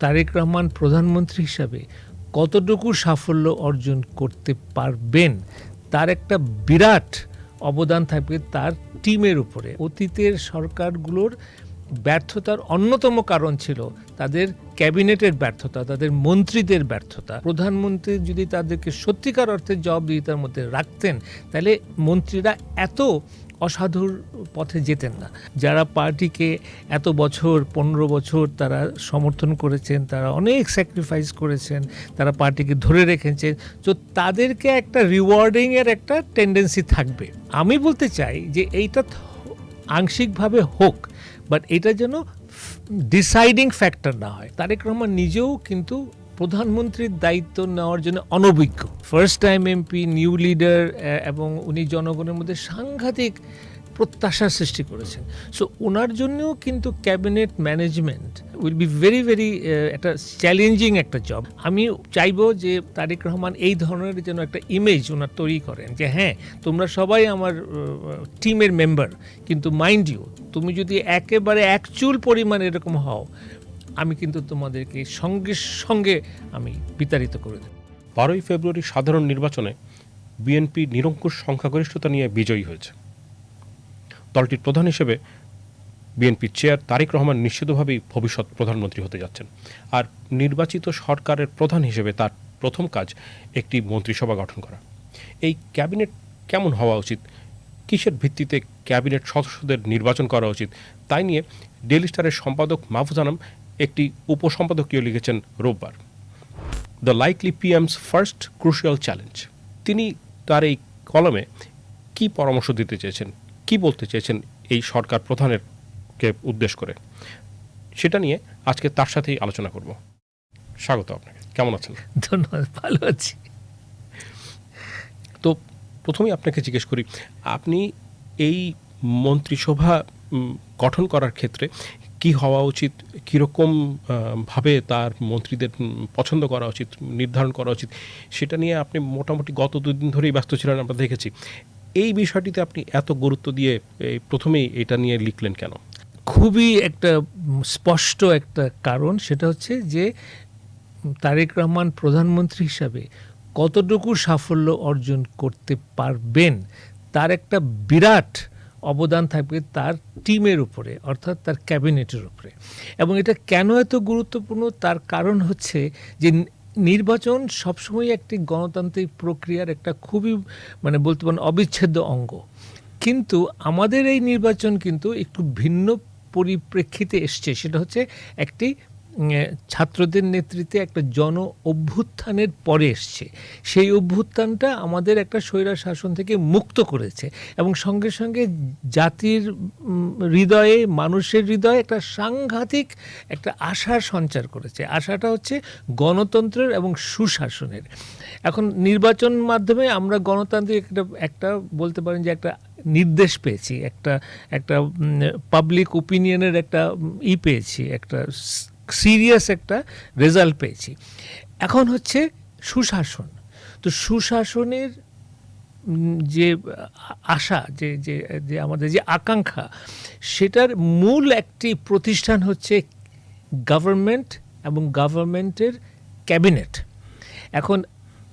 তারেক রহমান প্রধানমন্ত্রী হিসাবে কতটুকু সাফল্য অর্জন করতে পারবেন? তার একটা বিরাট অবদান থাকবে তার টিমের উপরে। অতীতের সরকারগুলোর ব্যর্থতার অন্যতম কারণ ছিল তাদের ক্যাবিনেটের ব্যর্থতা, তাদের মন্ত্রীদের ব্যর্থতা। প্রধানমন্ত্রী যদি তাদেরকে সত্যিকার অর্থে জবাবদিহিতার মধ্যে রাখতেন, তাহলে মন্ত্রীরা এত অসাধুর পথে যেতেন না। যারা পার্টিকে এত বছর, পনেরো বছর তারা সমর্থন করেছেন, তারা অনেক স্যাক্রিফাইস করেছেন, তারা পার্টিকে ধরে রেখেছেন, তো তাদেরকে একটা রিওয়ার্ডিংয়ের একটা টেন্ডেন্সি থাকবে। আমি বলতে চাই যে এইটা আংশিকভাবে হোক বাট এটা যেন ডিসাইডিং ফ্যাক্টর না হয়। তারেক রহমান নিজেও কিন্তু প্রধানমন্ত্রীর দায়িত্ব নেওয়ার জন্য অনভিজ্ঞ। First time MP new leader এবং উনি জনগণের মধ্যে সাংঘাতিক প্রত্যাশার সৃষ্টি করেছেন। সো ওনার জন্যও কিন্তু cabinet management will be very very একটা চ্যালেঞ্জিং একটা জব আমি চাইব যে তারেক রহমান এই ধরনের যেন একটা ইমেজ ওনার তৈরি করেন যে হ্যাঁ তোমরা সবাই আমার টিমের মেম্বার কিন্তু মাইন্ড ইউ তুমি যদি একেবারে এক চুল পরিমাণ এরকম হও আমি কিন্তু তোমাদেরকে সঙ্গে সঙ্গে আমি বিতাড়িত করে দেব। বারোই ফেব্রুয়ারি সাধারণ নির্বাচনে বিএনপি নিরঙ্কুশ সংখ্যাগরিষ্ঠতা নিয়ে বিজয়ী হয়েছে। দলটির প্রধান হিসেবে বিএনপির চেয়ার তারেক রহমান নিশ্চিতভাবেই ভবিষ্যৎ প্রধানমন্ত্রী হতে যাচ্ছেন। আর নির্বাচিত সরকারের প্রধান হিসেবে তার প্রথম কাজ একটি মন্ত্রিসভা গঠন করা। এই ক্যাবিনেট কেমন হওয়া উচিত? কিসের ভিত্তিতে ক্যাবিনেট সদস্যদের নির্বাচন করা উচিত? তাই নিয়ে ডেলি স্টারের সম্পাদক মাহফুজ আনাম একটি উপসম্পাদকীয় লিখেছেন রোববার। The likely PM's first crucial challenge তিনি তার এই কলমে কি পরামর্শ দিতে চেয়েছেন কি বলতে চেয়েছেন এই সরকার প্রধানের কে উদ্দেশ্য করে সেটা নিয়ে আজকে তার সাথেই আলোচনা করব। স্বাগত আপনাকে। কেমন আছেন? ধন্যবাদ ভালো আছি। তো প্রথমেই আপনাকে জিজ্ঞেস করি আপনি এই মন্ত্রিসভা গঠন করার ক্ষেত্রে কি হওয়া উচিত, কীরকম ভাবে তার মন্ত্রীদের পছন্দ করা উচিত, নির্ধারণ করা উচিত, সেটা নিয়ে আপনি মোটামুটি গত দুদিন ধরেই ব্যস্ত ছিলেন, আমরা দেখেছি। এই বিষয়টিতে আপনি এত গুরুত্ব দিয়ে প্রথমেই এটা নিয়ে লিখলেন কেন? খুবই একটা স্পষ্ট একটা কারণ, সেটা হচ্ছে যে তারেক রহমান প্রধানমন্ত্রী হিসাবে কতটুকু সাফল্য অর্জন করতে পারবেন, তার একটা বিরাট অবদান থাকবে তার টিমের উপরে, অর্থাৎ তার ক্যাবিনেটের উপরে। এবং এটা কেন এত গুরুত্বপূর্ণ? তার কারণ হচ্ছে যে নির্বাচন সবসময় একটি গণতান্ত্রিক প্রক্রিয়ার একটা খুবই মানে বলতে পারেন, অবিচ্ছেদ্য অঙ্গ। কিন্তু আমাদের এই নির্বাচন কিন্তু একটু ভিন্ন পরিপ্রেক্ষিতে এসছে। সেটা হচ্ছে একটি ছাত্রদের নেতৃত্বে একটা জন অভ্যুত্থানের পরে এসছে। সেই অভ্যুত্থানটা আমাদের একটা স্বৈরা শাসন থেকে মুক্ত করেছে এবং সঙ্গে সঙ্গে জাতির হৃদয়ে, মানুষের হৃদয়ে একটা সাংঘাতিক একটা আশার সঞ্চার করেছে। আশাটা হচ্ছে গণতন্ত্রের এবং সুশাসনের। এখন নির্বাচন মাধ্যমে আমরা গণতান্ত্রিক একটা একটা বলতে পারেন যে একটা নির্দেশ পেয়েছি, একটা একটা পাবলিক ওপিনিয়নের একটা ই পেয়েছি, একটা সিরিয়াস একটা রেজাল্ট পেয়েছি। এখন হচ্ছে সুশাসন। তো সুশাসনের যে আশা, যে যে আমাদের যে আকাঙ্ক্ষা, সেটার মূল একটি প্রতিষ্ঠান হচ্ছে গভর্নমেন্ট এবং গভর্নমেন্টের ক্যাবিনেট এখন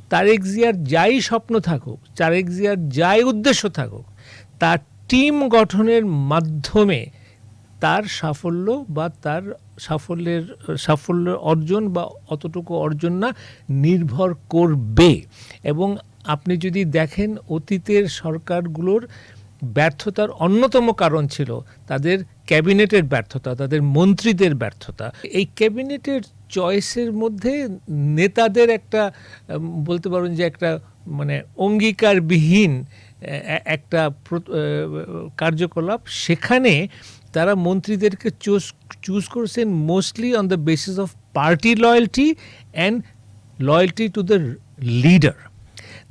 তারেক জিয়ার যাই স্বপ্ন থাকুক, তারেক জিয়ার যাই উদ্দেশ্য থাকুক, তার টিম গঠনের মাধ্যমে তার সাফল্য বা তার সাফল্যের, সাফল্য অর্জন বা অতটুকু অর্জন না, নির্ভর করবে। এবং আপনি যদি দেখেন অতীতের সরকারগুলোর ব্যর্থতার অন্যতম কারণ ছিল তাদের ক্যাবিনেটের ব্যর্থতা, তাদের মন্ত্রীদের ব্যর্থতা। এই ক্যাবিনেটের চয়েসের মধ্যে নেতাদের একটা বলতে পারেন যে একটা মানে অঙ্গীকারবিহীন একটা কার্যকলাপ। সেখানে তারা মন্ত্রীদেরকে চুজ চুজ করেছেন mostly on the basis of party loyalty and loyalty to the leader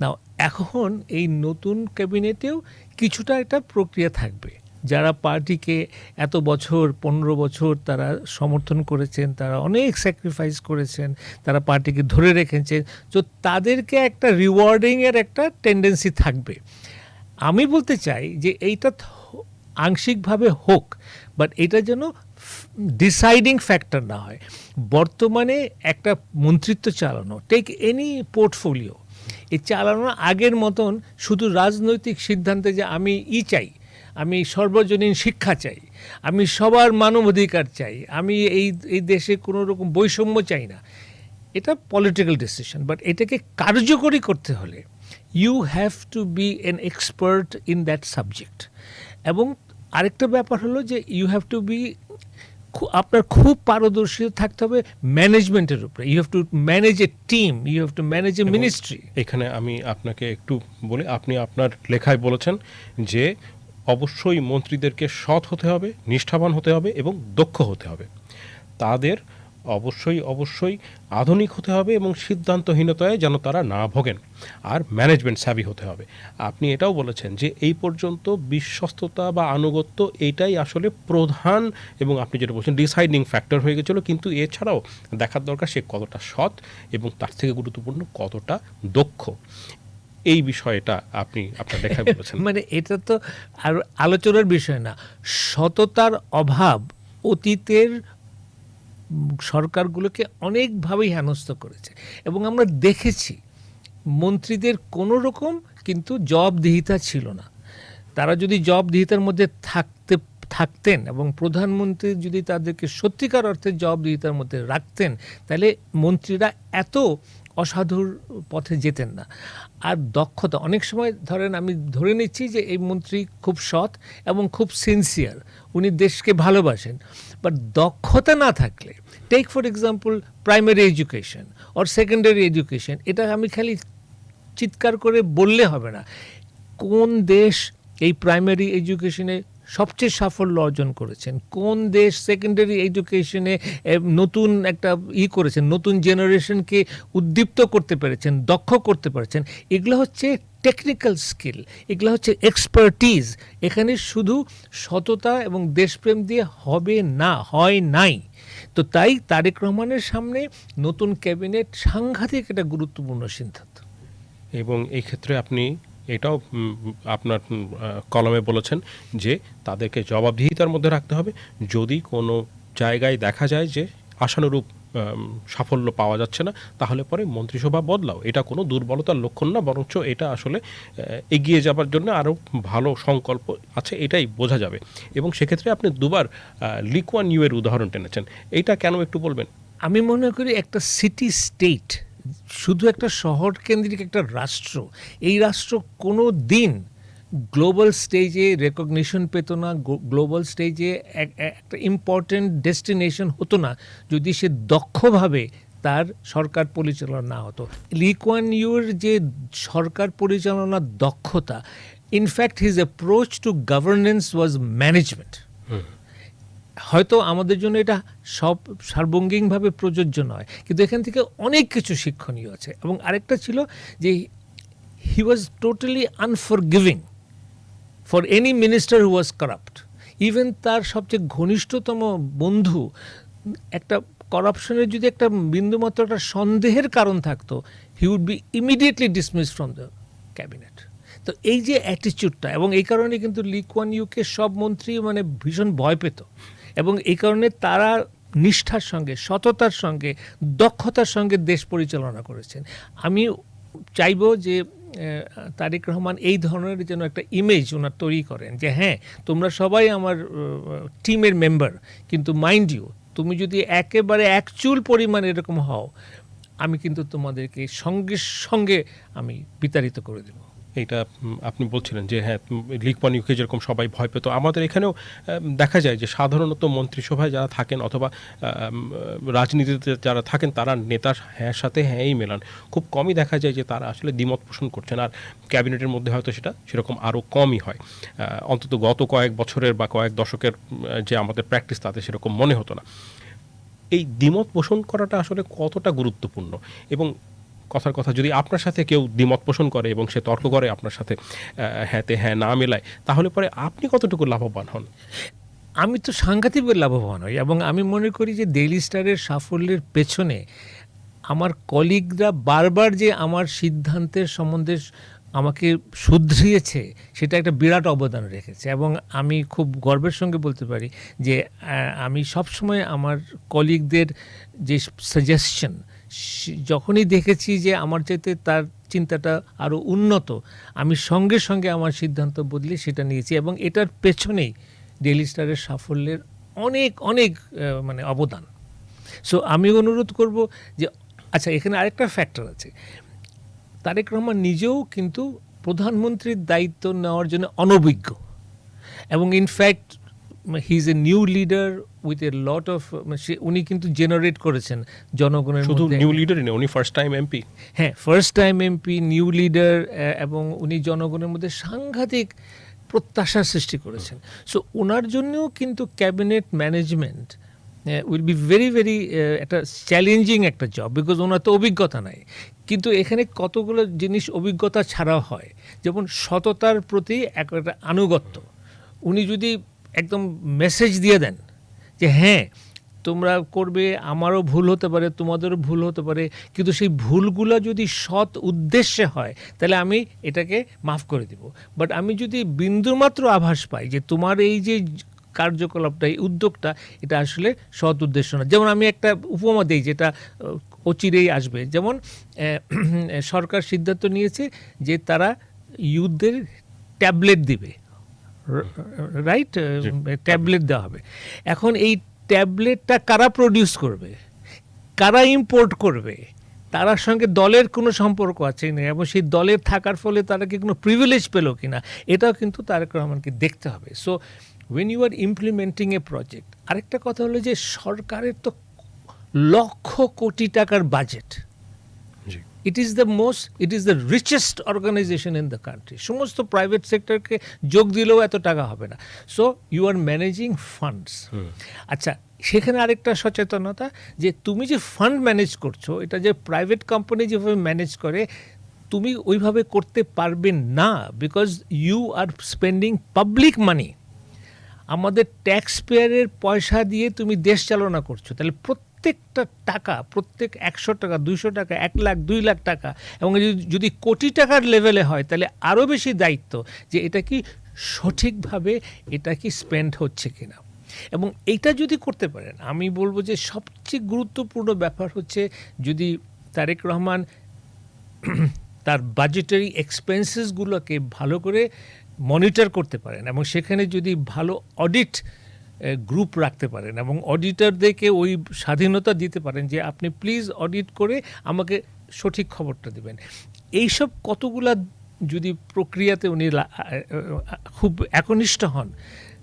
now এখন এই নতুন ক্যাবিনেটেও কিছুটা একটা প্রক্রিয়া থাকবে। যারা পার্টিকে এত বছর, পনেরো বছর তারা সমর্থন করেছেন, তারা অনেক স্যাক্রিফাইস করেছেন, তারা পার্টিকে ধরে রেখেছেন, তো তাদেরকে একটা রিওয়ার্ডিংয়ের একটা টেন্ডেন্সি থাকবে। আমি বলতে চাই যে এইটা আংশিকভাবে হোক বাট এটা যেন ডিসাইডিং ফ্যাক্টর না হয়। বর্তমানে একটা মন্ত্রিত্ব চালানো টেক এনি পোর্টফোলিও এই চালানো আগের মতন শুধু রাজনৈতিক সিদ্ধান্তে যে আমি ই চাই, আমি সর্বজনীন শিক্ষা চাই, আমি সবার মানবাধিকার চাই, আমি এই এই দেশে কোনো রকম বৈষম্য চাই না, এটা পলিটিক্যাল ডিসিশন বাট এটাকে কার্যকরী করতে হলে you have to be an expert in that subject এবং আরেকটা ব্যাপার হলো যে ইউ হ্যাভ টু বি আপনার খুব পারদর্শী থাকতে হবে ম্যানেজমেন্টের উপরে। You have to manage a team you have to manage a ministry এখানে আমি আপনাকে একটু বলি আপনি আপনার লেখায় বলেছেন যে অবশ্যই মন্ত্রীদেরকে সৎ হতে হবে নিষ্ঠাবান হতে হবে এবং দক্ষ হতে হবে। তাদের অবশ্যই অবশ্যই আধুনিক হতে হবে এবং সিদ্ধান্তহীনতায় যেন তারা না ভোগেন। আর ম্যানেজমেন্ট স্যাভি হতে হবে। আপনি এটাও বলেছেন যে এই পর্যন্ত বিশ্বস্ততা বা আনুগত্য এটাই আসলে প্রধান এবং আপনি যেটা বলছেন ডিসাইডিং ফ্যাক্টর হয়ে গেছিল। কিন্তু এছাড়াও দেখার দরকার সে কতটা সৎ এবং তার থেকে গুরুত্বপূর্ণ কতটা দক্ষ। এই বিষয়টা আপনি, আপনার লেখায় বলেছেন। মানে এটা তো আর আলোচনার বিষয় না। সততার অভাব অতীতের সরকারগুলোকে অনেকভাবেই হেনস্থ করেছে। এবং আমরা দেখেছি, মন্ত্রীদের কোনো রকম কিন্তু জবাবদিহিতা ছিল না। তারা যদি জবাবদিহিতার মধ্যে থাকতে, থাকতেন এবং প্রধানমন্ত্রী যদি তাদেরকে সত্যিকার অর্থে জবাবদিহিতার মধ্যে রাখতেন, তাহলে মন্ত্রীরা এত অসাধুর পথে যেতেন না। আর দক্ষতা, অনেক সময় ধরেন আমি ধরে নিচ্ছি যে এই মন্ত্রী খুব সৎ এবং খুব সিনসিয়ার উনি দেশকে ভালোবাসেন। বাট দক্ষতা না থাকলে take for example primary education or secondary education এটা আমি খালি চিৎকার করে বললে হবে না। কোন দেশ এই প্রাইমারি এডুকেশনে সবচেয়ে সাফল্য অর্জন করেছেন। কোন দেশ সেকেন্ডারি এডুকেশনে নতুন একটা ই করেছেন, নতুন জেনারেশনকে উদ্দীপ্ত করতে পেরেছেন, দক্ষ করতে পেরেছেন, এগুলো হচ্ছে টেকনিক্যাল স্কিল এগুলো হচ্ছে এক্সপার্টিজ এখানে শুধু সততা এবং দেশপ্রেম দিয়ে হবে না, হয় নাই। তো তাই তারেক রহমানের সামনে নতুন ক্যাবিনেট সাংঘাতিক একটা গুরুত্বপূর্ণ সিদ্ধান্ত। এবং এই ক্ষেত্রে আপনি এটাও আপনার কলমে বলেছেন যে তাদেরকে জবাবদিহিতার মধ্যে রাখতে হবে। যদি কোনো জায়গায় দেখা যায় যে আশানুরূপ সাফল্য পাওয়া যাচ্ছে না, তাহলে পরে মন্ত্রিসভা বদলাও। এটা কোনো দুর্বলতার লক্ষণ না, বরঞ্চ এটা আসলে এগিয়ে যাবার জন্য আরও ভালো সংকল্প আছে, এটাই বোঝা যাবে। এবং সেক্ষেত্রে আপনি দুবার লিকুয়ান ইউ এর উদাহরণ টেনেছেন। এটা কেন একটু বলবেন? আমি মনে করি একটা সিটি স্টেট শুধু একটা শহর কেন্দ্রিক একটা রাষ্ট্র, এই রাষ্ট্র কোনো দিন গ্লোবাল স্টেজে রেকগনিশন পেত না গ্লোবাল স্টেজে একটা ইম্পর্টেন্ট ডেস্টিনেশন হতো না যদি সে দক্ষভাবে তার সরকার পরিচালনা না হতো। লিকুয়ান ইউর যে সরকার পরিচালনার দক্ষতা in fact his approach to governance was management হয়তো আমাদের জন্য এটা সব সার্বঙ্গিকভাবে প্রযোজ্য নয়। কিন্তু এখান থেকে অনেক কিছু শিক্ষণীয় আছে। এবং আরেকটা ছিল যে he was totally unforgiving for any minister who was corrupt even তার সবচেয়ে ঘনিষ্ঠতম বন্ধু, একটা করাপশনের যদি একটা বিন্দুমাত্র একটা সন্দেহের কারণ থাকতো he would be immediately dismiss from the cabinet তো এই যে অ্যাটিচিউডটা এবং এই কারণে কিন্তু লিকুয়ান ইউকে সব মন্ত্রী মানে ভীষণ ভয় পেত। এবং এই কারণে তারা নিষ্ঠার সঙ্গে, সততার সঙ্গে, দক্ষতার সঙ্গে দেশ পরিচালনা করেছেন। আমি চাইব যে তারেক রহমান এই ধরনের যেন একটা ইমেজ ওনার তৈরি করেন যে হ্যাঁ তোমরা সবাই আমার টিমের মেম্বার কিন্তু মাইন্ড ইউ তুমি যদি একেবারে এক চুল পরিমাণ এরকম হও, আমি কিন্তু তোমাদেরকে সঙ্গে সঙ্গে আমি বিতাড়িত করে দেবো। উম, আপনি বলছিলেন যে হ্যাঁ লিকপান ইউকে যেরকম সবাই ভয় পেত। আমাদের এখানেও দেখা যায় যে সাধারণত মন্ত্রিসভায় যারা থাকেন অথবা রাজনীতিতে যারা থাকেন তারা নেতার হ্যাঁ সাথে হ্যাঁই মেলান। খুব কমই দেখা যায় যে তারা আসলে দ্বিমত পোষণ করছেন। আর ক্যাবিনেটের মধ্যে হয়তো সেটা সেরকম আরও কমই হয়। অন্তত গত কয়েক বছরের বা কয়েক দশকের যে আমাদের প্র্যাকটিস তাতে সেরকম মনে হতো না। এই দ্বিমত পোষণ করাটা আসলে কতটা গুরুত্বপূর্ণ? এবং কথার কথা যদি আপনার সাথে কেউ দ্বিমত পোষণ করে এবং সে তর্ক করে আপনার সাথে হ্যাঁতে হ্যাঁ না মেলায়, তাহলে পরে আপনি কতটুকু লাভবান হন? আমি তো সাংঘাতিকভাবে লাভবান হই এবং আমি মনে করি যে ডেইলি স্টারের সাফল্যের পেছনে আমার কলিগরা বারবার যে আমার সিদ্ধান্তের সম্বন্ধে আমাকে শুধরিয়েছে, সেটা একটা বিরাট অবদান রেখেছে এবং আমি খুব গর্বের সঙ্গে বলতে পারি যে আমি সবসময় আমার কলিগদের যে সাজেশন যখনই দেখেছি যে আমার চাইতে তার চিন্তাটা আরও উন্নত, আমি সঙ্গে সঙ্গে আমার সিদ্ধান্ত বদলে সেটা নিয়েছি এবং এটার পেছনেই ডেইলি স্টারের সাফল্যের অনেক অনেক মানে অবদান। সো আমি অনুরোধ করব যে আচ্ছা এখানে আরেকটা ফ্যাক্টর আছে। তারেক রহমান নিজেও কিন্তু প্রধানমন্ত্রীর দায়িত্ব নেওয়ার জন্য অনভিজ্ঞ এবং in fact he is a new leader with a lot of সে উনি কিন্তু জেনারেট করেছেন জনগণের শুধু নিউ লিডারই নেই উনি ফার্স্ট টাইম এমপি হ্যাঁ first time MP new leader এবং উনি জনগণের মধ্যে সাংঘাতিক প্রত্যাশা সৃষ্টি করেছেন। সো ওনার জন্যও কিন্তু cabinet management will be very very একটা চ্যালেঞ্জিং একটা জব বিকজ ওনার তো অভিজ্ঞতা নাই। কিন্তু এখানে কতগুলো জিনিস অভিজ্ঞতা ছাড়াও হয়। যেমন সততার প্রতি এক একটা আনুগত্য। উনি যদি একদম মেসেজ দিয়ে দেন যে হ্যাঁ তোমরা করবে, আমারও ভুল হতে পারে, তোমাদেরও ভুল হতে পারে, কিন্তু সেই ভুলগুলো যদি সৎ উদ্দেশ্যে হয়, তাহলে আমি এটাকে মাফ করে দিব। বাট আমি যদি বিন্দুমাত্র আভাস পাই যে, তোমার এই যে কার্যকলাপটা, এই উদ্যোগটা, এটা আসলে সৎ উদ্দেশ্য না। যেমন আমি একটা উপমা দিই যেটা অচিরেই আসবে। যেমন সরকার সিদ্ধান্ত নিয়েছে যে, তারা ইউথদের ট্যাবলেট দিবে। রাইট ট্যাবলেট দেওয়া হবে। এখন এই ট্যাবলেটটা কারা প্রডিউস করবে? কারা ইম্পোর্ট করবে? তার সঙ্গে দলের কোনো সম্পর্ক আছে না এবং সেই দলের থাকার ফলে তারা কি কোনো প্রিভিলেজ পেল কিনা এটাও কিন্তু তারেক রহমানকে দেখতে হবে। So when you are implementing a project আরেকটা কথা হলো যে সরকারের তো লক্ষ কোটি টাকার budget it is the most it is the richest organization in the country সমস্ত প্রাইভেট সেক্টরকে যোগ দিলেও এত টাকা হবে না। So you are managing funds আচ্ছা সেখানে আরেকটা সচেতনতা যে তুমি যে ফান্ড ম্যানেজ করছ এটা যে প্রাইভেট কোম্পানি যেভাবে ম্যানেজ করে তুমি ওইভাবে করতে পারবে না because you are spending public money আমাদের ট্যাক্স পেয়ারের পয়সা দিয়ে তুমি দেশ চালনা করছ। তাহলে প্রত্যেকটা টাকা, প্রত্যেক একশো টাকা, দুইশো টাকা, এক লাখ, দুই লাখ টাকা, এবং যদি- কোটি টাকার লেভেলে হয়, তাহলে আরও বেশি দায়িত্ব যে এটা কি সঠিকভাবে, এটা কি স্পেন্ড হচ্ছে কিনা। এবং এইটা যদি করতে পারেন, আমি বলব যে সবচেয়ে গুরুত্বপূর্ণ ব্যাপার হচ্ছে যদি তারেক রহমান তার বাজেটারি এক্সপেন্সেসগুলোকে ভালো করে মনিটর করতে পারেন, এবং সেখানে যদি ভালো অডিট গ্রুপ রাখতে পারেন এবং অডিটরদেরকে ওই স্বাধীনতা দিতে পারেন যে আপনি প্লিজ অডিট করে আমাকে সঠিক খবরটা দেবেন। এইসব কতগুলা যদি প্রক্রিয়াতে উনি খুব একনিষ্ঠ হন,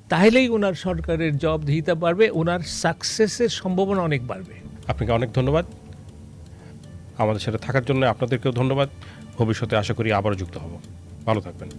তাহলেই ওনার সরকারের জব দিতে পারবে ওনার সাকসেসের সম্ভাবনা অনেক বাড়বে। আপনাকে অনেক ধন্যবাদ। আমাদের সাথে থাকার জন্য আপনাদেরকেও ধন্যবাদ। ভবিষ্যতে আশা করি আবারও যুক্ত হব। ভালো থাকবেন।